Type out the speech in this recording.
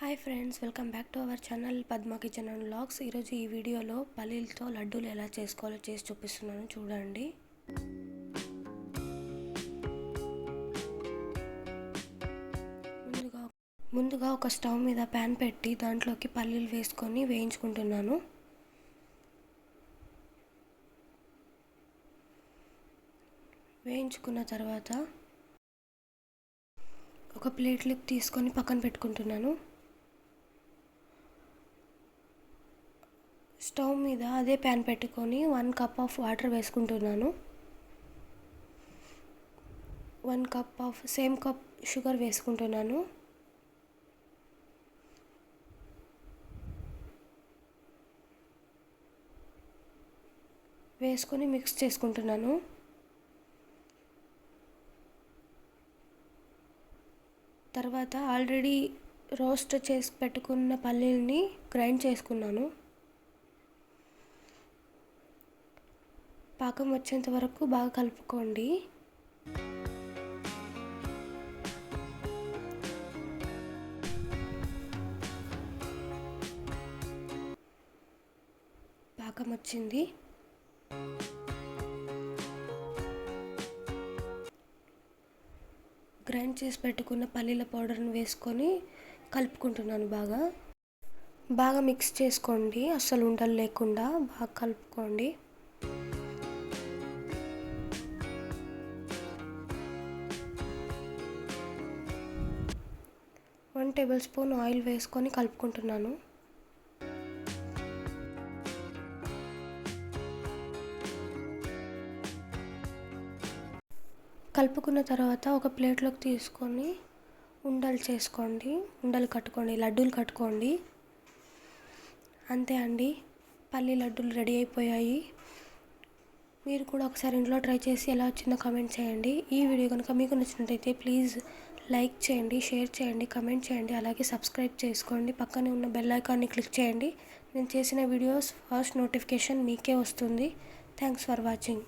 Hi friends welcome back to our channel Padma kitchen and blogs ఈరోజు ఈ వీడియోలో పల్లీలతో లడ్డూలు ఎలా చేసుకోవాలో చేసి చూపిస్తున్నాను చూడండి. ముందుగా ముందుగా ఒక స్టవ్ మీద ప్యాన్ పెట్టి దాంట్లోకి పల్లీలు వేసుకొని వేయించుకుంటున్నాను. వేయించుకున్న తర్వాత ఒక ప్లేట్లోకి తీసుకొని పక్కన పెట్టుకుంటున్నాను. స్టవ్ మీద అదే ప్యాన్ పెట్టుకొని వన్ కప్ ఆఫ్ వాటర్ వేసుకుంటున్నాను. One cup of same cup sugar వేసుకుంటున్నాను. వేసుకొని మిక్స్ చేసుకుంటున్నాను. తర్వాత ఆల్రెడీ రోస్ట్ చేసి పెట్టుకున్న పల్లీల్ని గ్రైండ్ చేసుకున్నాను. పాకం వచ్చేంత వరకు బాగా కలుపుకోండి. పాకం వచ్చింది. గ్రైండ్ చేసి పెట్టుకున్న పల్లీల పౌడర్ని వేసుకొని కలుపుకుంటున్నాను బాగా. బాగా మిక్స్ చేసుకోండి అస్సలు ఉండలు లేకుండా బాగా కలుపుకోండి. వన్ టేబుల్ స్పూన్ ఆయిల్ వేసుకొని కలుపుకుంటున్నాను. కలుపుకున్న తర్వాత ఒక ప్లేట్లోకి తీసుకొని ఉండలు చేసుకోండి. ఉండలు కట్టుకోండి లడ్డూలు కట్టుకోండి. అంతే అండి. పల్లి లడ్డూలు రెడీ అయిపోయాయి. మీరు కూడా ఒకసారి ఇంట్లో ట్రై చేసి ఎలా వచ్చిందో కమెంట్ చేయండి. ఈ వీడియో కనుక మీకు నచ్చినట్టయితే ప్లీజ్ లైక్ చేయండి షేర్ చేయండి కమెంట్ చేయండి. అలాగే సబ్స్క్రైబ్ చేసుకోండి. పక్కనే ఉన్న బెల్ ఐకాన్ని క్లిక్ చేయండి. నేను చేసిన వీడియోస్ ఫస్ట్ నోటిఫికేషన్ మీకే వస్తుంది. Thanks for watching